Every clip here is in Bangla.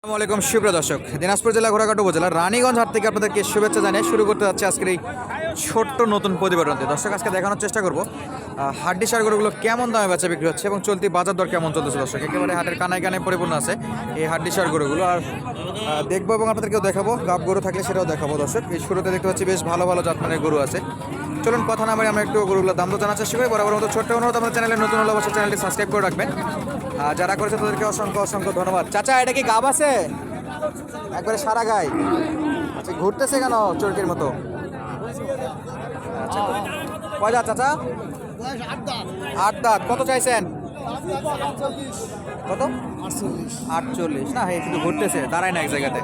আসসালামু আলাইকুম, সুপ্রিয় দর্শক। দিনাজপুর জেলা ঘোড়াঘাট উপজেলা রানীগঞ্জ হাট থেকে আপনাদেরকে শুভেচ্ছা জানিয়ে শুরু করতে যাচ্ছে আজকের এই ছোট্ট নতুন প্রতিবেদনতে দর্শক, আজকে দেখানোর চেষ্টা করব হাড্ডি সারগুলোগুলো কেমন দামে বেচা বিক্রি হচ্ছে এবং চলতি বাজার দর কেমন চলতেছে দর্শক? একেবারে হাটের কানায় কানায় পরিপূর্ণ আছে এই হাড্ডি সার গরুগুলো আর দেখব এবং আপনাদেরকেও দেখাবো, গাব গরু থাকলে সেটাও দেখাবো দর্শক। এই শুরুতে দেখতে পাচ্ছি বেশ ভালো ভালো জাতমানের গরু আছে। চলুন কথা না আমরা একটু গরুগুলোর দাম তো জানার চেষ্টা করি। বরাবর মতো ছোট্ট অনুরোধ আমার চ্যানেলে নতুন হলে অবশ্যই চ্যানেলটি সাবস্ক্রাইব করে রাখবেন। আর যারা করেছে তাদেরকে অসংখ্য অসংখ্য ধন্যবাদ। চাচা, এটা কি গাব আছে? একবারে সারা গায়ে। আচ্ছা ঘুরতেছে কেন চরকির মতো? আচ্ছা কয় চাচা? আট দাঁত। কত চাইছেন? কত? আটচল্লিশ। না হ্যাঁ শুধু ঘুরতেছে, দাঁড়ায় না এক জায়গাতে।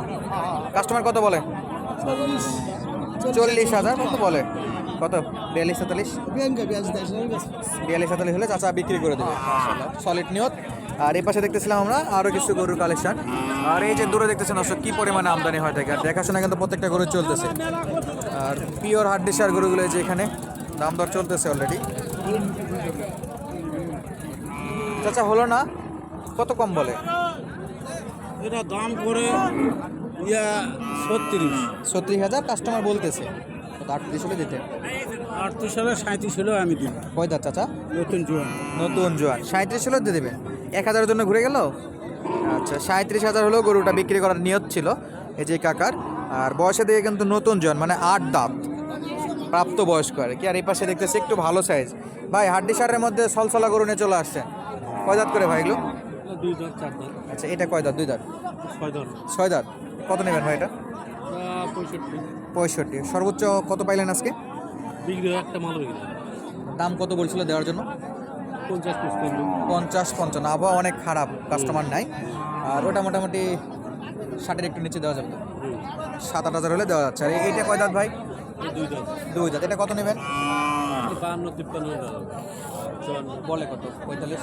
কাস্টমার কত বলে? চল্লিশ হাজার, কত বলে? কত? বিয়াল্লিশ সাতাল্লিশ বিয়াল্লিশ সাতাল্লিশ হলে চাচা বিক্রি করে দেবে। সলিড নিয়ত। আর এই পাশে দেখতেছিলাম আমরা আরও কিছু গরুর কালেকশন। আর এই যে দূরে দেখতেছেন দর্শক কি পরিমাণে আমদানি হয় থাকে আর দেখাশোনা কিন্তু প্রত্যেকটা গরু চলতেছে। আর পিওর হাড্ডিসার গরুগুলো এই যে এখানে দাম দর চলতেছে অলরেডি চাচা হলো না? কত কম বলে? এটা দাম করে ইয়া ছত্রিশ। ছত্রিশ হাজার কাস্টমার বলতেছে। কত আটত্রিশ হলে দিতে আটত্রিশ সালে সাঁত্রিশ হলেও আমি দিব। কয় দাঁত চাচা? নতুন জোয়ান। নতুন জোয়ান। সাঁত্রিশ হলেও দিয়ে দেবেন? এক হাজারের জন্য ঘুরে গেল? আচ্ছা সাঁত্রিশ হাজার হলেও গরুটা বিক্রি করার নিয়ত ছিল এই যে কাকার। আর বয়সে দিকে কিন্তু নতুন জোয়ান মানে আট দাঁত। প্রাপ্ত বয়স্ক আর কি। আর এই পাশে দেখতেছি একটু ভালো সাইজ ভাই হাড্ডি সারের মধ্যে সলসলা গরু নিয়ে চলে আসছে কয় দাঁত করে ভাই এগুলো? দুই দাঁত চার দাঁত। আচ্ছা এটা কয় দাঁত? দুই দাঁত? ছয় দাঁত। ছয় দাঁত। কত নেবেন ভাই এটা? পঁয়ষট্টি। সর্বোচ্চ কত পাইলেন আজকে? বিক্রি একটা মাল দাম কত বলছিল দেওয়ার জন্য? পঞ্চাশ পঞ্চাশ পঞ্চান্ন। আবহাওয়া অনেক খারাপ কাস্টমার নাই। আর ওটা মোটামুটি ষাটের একটু নিচে দেওয়া যাবে সাত আট হাজার হলে দেওয়া যাচ্ছে। আর এইটা কয় দাঁত ভাই? দুই দাঁত। এটা কত নেবেন? বলে কত? পঁয়তাল্লিশ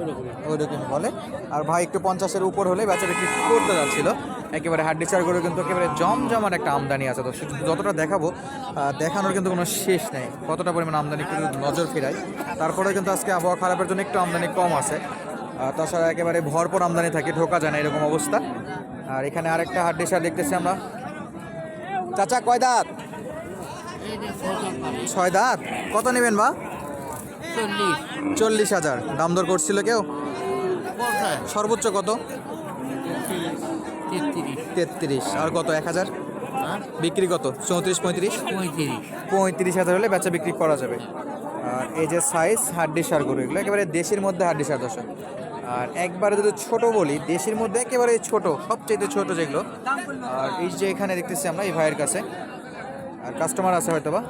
ওরকম ওই রকম বলে। আর ভাই একটু পঞ্চাশের উপর হলে বেচা বিক্রি করতে যাচ্ছিল। একেবারে হাড্ডি চার করে কিন্তু একেবারে জমজমার একটা আমদানি আছে। তো যতটা দেখাবো দেখানোর কিন্তু কোনো শেষ নেই। কতটা পরিমাণ আমদানি একটু নজর ফেরাই। তারপরে কিন্তু আজকে আবহাওয়া খারাপের জন্য একটু আমদানি কম আছে। তাছাড়া একেবারে ভরপুর আমদানি থাকে, ঢোকা যায় না এরকম অবস্থা। আর এখানে আরেকটা হাড্ডি সার দেখতেছি আমরা। চাচা, কয় দাঁত? ছয় দাঁত? কত নেবেন বা? চল্লিশ হাজার। দাম দর করছিল কেউ? সর্বোচ্চ কত? তেত্রিশ। আর কত? এক হাজার? বিক্রি কত? চৌত্রিশ পঁয়ত্রিশ? পঁয়ত্রিশ। হাজার হলে বেচা বিক্রি করা যাবে। আর এই যে সাইজ হাড্ডি সার গরু এগুলো একেবারে দেশের মধ্যে হাড্ডি সার দর্শক। আর একবারে যদি ছোট বলি দেশের মধ্যে একেবারে ছোট সবচেয়ে ছোট যেগুলো। আর এই যে এখানে দেখতেছি আমরা এই ভাইয়ের কাছে। আর কাস্টমার আছে হয়তো বা।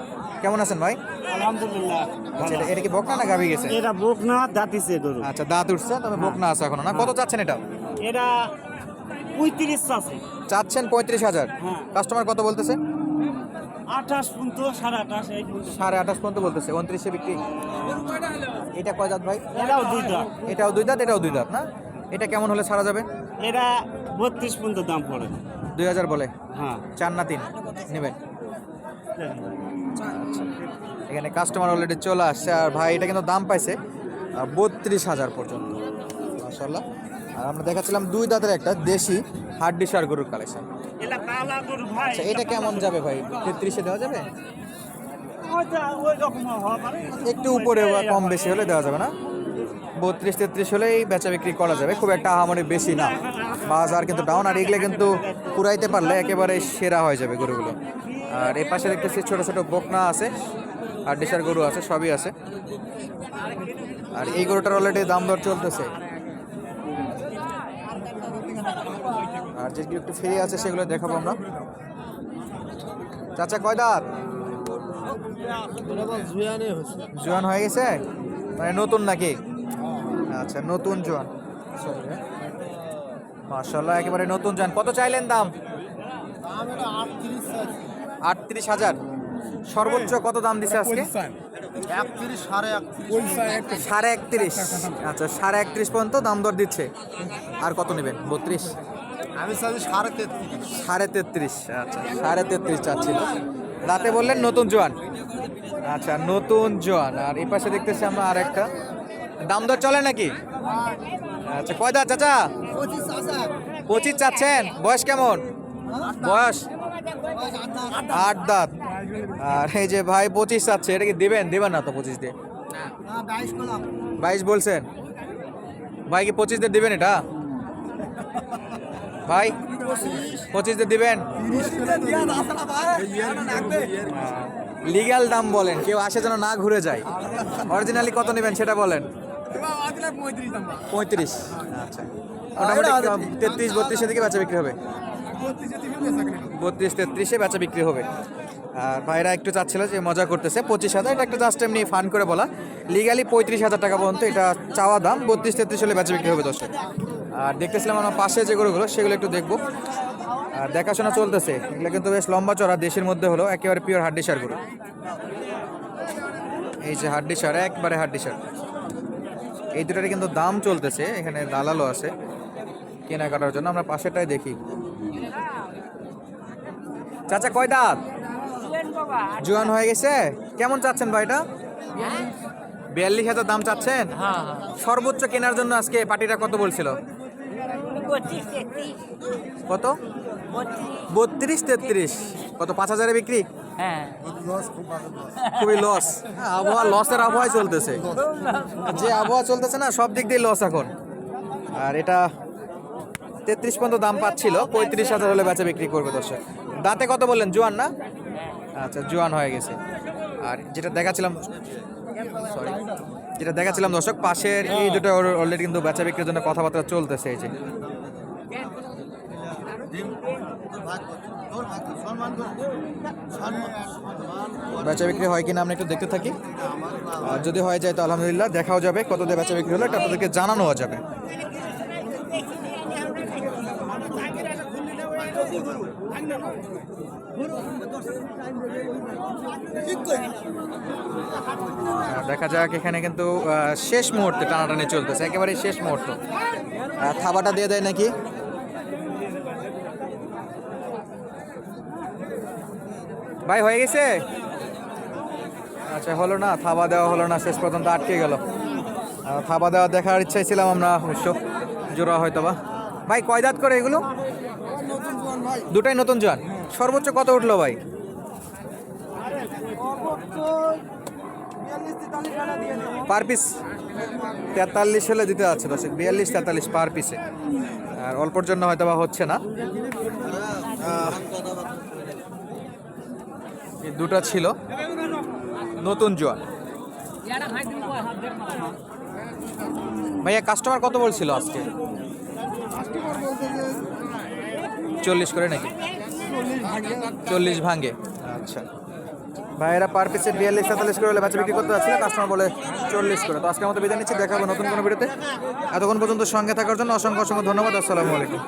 কেমন আছেন ভাই? আলহামদুলিল্লাহ আচ্ছা এটা- কি বকনা না গাভি গেছে? এটা বুক না দাঁতিছে গরু। আচ্ছা দাঁত উঠছে তবে বকনা আছে এখনও না? কত চাচ্ছেন এটা? এটা পঁয়ত্রিশ আছে। চাচ্ছেন পঁয়ত্রিশ হাজার। হ্যাঁ। কাস্টমার কত বলতেছে? আঠাশ পর্যন্ত সাড়ে আঠাশ সাড়ে আঠাশ পর্যন্ত বলতেছে উনত্রিশে বিক্রি। এটা কয় দাঁত ভাই? এটাও দুই দাঁত এটাও দুই দাঁত এটাও দুই দাঁত না? এটা কেমন হলে ছাড়া যাবে? এটা বত্রিশ পর্যন্ত দাম পড়ে। দুই হাজার বলে? হ্যাঁ। চার না তিন? নেবেন। এখানে কাস্টমার অলরেডি চলে আসছে আর ভাই এটা কিন্তু দাম পাইছে বত্রিশ হাজার পর্যন্ত। মাসাল্লাহ আর আমরা দেখাচ্ছিলাম দুই দাঁতের একটা দেশি হাড্ডি সার গরুর কালেকশন আচ্ছা এটা কেমন যাবে ভাই? তেত্রিশে দেওয়া যাবে? পারে একটু উপরে বা কম বেশি হলে দেওয়া যাবে না? বত্রিশ তেত্রিশ হলেই বেচা বিক্রি করা যাবে। খুব একটা আহামরি বেশি না। বাজার কিন্তু ডাউন আর এগুলো কিন্তু পুরাইতে পারলে একেবারে সেরা হয়ে যাবে গরুগুলো। আর এ পাশে দেখতেছি ছোট ছোট বকনা আছে আর ডিসার গরু আছে সবই আছে। আর এই গরুটার অলরেডি দাম দর চলতেছে। আর যেগুলো একটু ফ্রি আছে সেগুলো দেখাবো আমরা। চাচা, কয় জোয়ান হয়ে গেছে? মানে নতুন নাকি? আচ্ছা নতুন জোয়ান। মার্শাল্লাহ একেবারে নতুন জোয়ান। কত চাইলেন দাম? আটত্রিশ হাজার। সর্বোচ্চ কত দাম দিছে আজকে? সাড়ে একত্রিশ। আচ্ছা সাড়ে একত্রিশ পর্যন্ত দাম দর দিচ্ছে। আর কত নেবেন? বত্রিশ। আমি চাচ্ছি সাড়ে তেত্রিশ। সাড়ে তেত্রিশ আচ্ছা সাড়ে তেত্রিশ চাচ্ছিল। রাতে বললেন নতুন জোয়ান। আচ্ছা নতুন জোয়ান। আর এই পাশে দেখতেছি আমরা আর একটা দাম দর চলে নাকি? আচ্ছা কয় দাঁত চাচা? পঁচিশ চাচ্ছেন। বয়স কেমন? বয়স? আট দাঁত। আর এই যে ভাই পঁচিশ চাচ্ছে এটা কি দিবেন? দিবেন না তো পঁচিশ দিয়ে? বাইশ বলছেন। ভাই কি পঁচিশ দিয়ে দিবেন এটা? ভাই পঁচিশ দিয়ে দিবেন? লিগ্যাল দাম বলেন কেউ আসে যেন না ঘুরে যায়। অরিজিনালি কত নেবেন সেটা বলেন? পঁয়ত্রিশ। আচ্ছা। মোটামুটি তেত্রিশ বত্রিশের দিকে বেচা বিক্রি হবে? বত্রিশ তেত্রিশে বেচা বিক্রি হবে। আর ভাইরা একটু চাচ্ছিল যে মজা করতেছে পঁচিশ হাজার এটা একটা জাস্ট এমনি ফান করে বলা। লিগালি পঁয়ত্রিশ হাজার টাকা পর্যন্ত এটা চাওয়া দাম বত্রিশ তেত্রিশ হলে বেচা বিক্রি হবে দর্শক। আর দেখতেছিলাম আমার পাশে যে গরুগুলো সেগুলো একটু দেখব। আর দেখাশোনা চলতেছে। এগুলো কিন্তু বেশ লম্বা চড়া দেশের মধ্যে হলো একেবারে পিওর হাড্ডি সার গরু। এই যে হাড্ডি সার একবারে হাড্ডি সার এই দুটারই কিন্তু দাম চলতেছে এখানে দালালও আছে কেনাকাটার জন্য। আমরা পাশেরটাই দেখি। চাচা কয় দাঁত? জোয়ান হয়ে গেছে? কেমন চাচ্ছেন ভাইটা? বিয়াল্লিশ হাজার দাম চাচ্ছেন? সর্বোচ্চ কেনার জন্য আজকে পার্টিটা কত বলছিল? কত? বত্রিশ। তেত্রিশ। কত পাঁচ হাজারে বিক্রি? হ্যাঁ। খুবই লস আবহাওয়া লসের আবহাওয়ায় চলতেছে। যে আবহাওয়া চলতেছে না সব দিক দিয়ে লস এখন। আর এটা তেত্রিশ পর্যন্ত দাম পাচ্ছিল পঁয়ত্রিশ হাজার হলে বেচা বিক্রি করবে দর্শক। দাঁতে কত বললেন? জোয়ান না? আচ্ছা জোয়ান হয়ে গেছে। আর যেটা দেখাচ্ছিলাম সরি যেটা দেখাচ্ছিলাম দর্শক পাশের এই দুটো অলরেডি কিন্তু বেচা বিক্রির জন্য কথাবার্তা চলতেছে এই যে। বেচা বিক্রি হয় কিনা আমরা একটু দেখতে থাকি। আর যদি হয়ে যায় তো আলহামদুলিল্লাহ, দেখাও যাবে কত দিয়ে বেচা বিক্রি হলো, এটা আপনাদেরকে জানানো যাবে। দেখা যাক, এখানে কিন্তু শেষ মুহূর্তে টানাটানি চলতেছে একেবারে শেষ মুহূর্ত। থাবাটা দিয়ে দেয় নাকি? ভাই, হয়ে গেছে? আচ্ছা হলো না, থাবা দেওয়া হলো না, শেষ পর্যন্ত আটকে গেল। থাবা দেওয়া দেখার ইচ্ছাই ছিলাম আমরা অবশ্য, জোড়া হয়তো বা। ভাই, কয় দাঁত করে এগুলো? দুটাই নতুন জোয়ান। সর্বোচ্চ কত উঠল ভাই? পার পিস তেতাল্লিশ হলে দিতে যাচ্ছে দর্শক, বিয়াল্লিশ তেতাল্লিশ পার পিসে। আর অল্পর জন্য হয়তো বা হচ্ছে না। এই দুটো ছিল। নতুন জোয়ান। ভাইয়া কাস্টমার কত বলছিল আজকে? চল্লিশ করে নাকি? চল্লিশ ভাঙ্গে আচ্ছা। ভাইয়েরা পার পিসে বিয়াল্লিশ, সাতাল্লিশ করে হলে বাচ্চা বিক্রি করতে যাচ্ছিল কাস্টমার বলে চল্লিশ করে। তো আজকের মতো বিদায় নিচ্ছি, দেখাবো নতুন কোনো ভিডিওতে এতক্ষণ পর্যন্ত সঙ্গে থাকার জন্য অসংখ্য অসংখ্য ধন্যবাদ, আসসালামু আলাইকুম।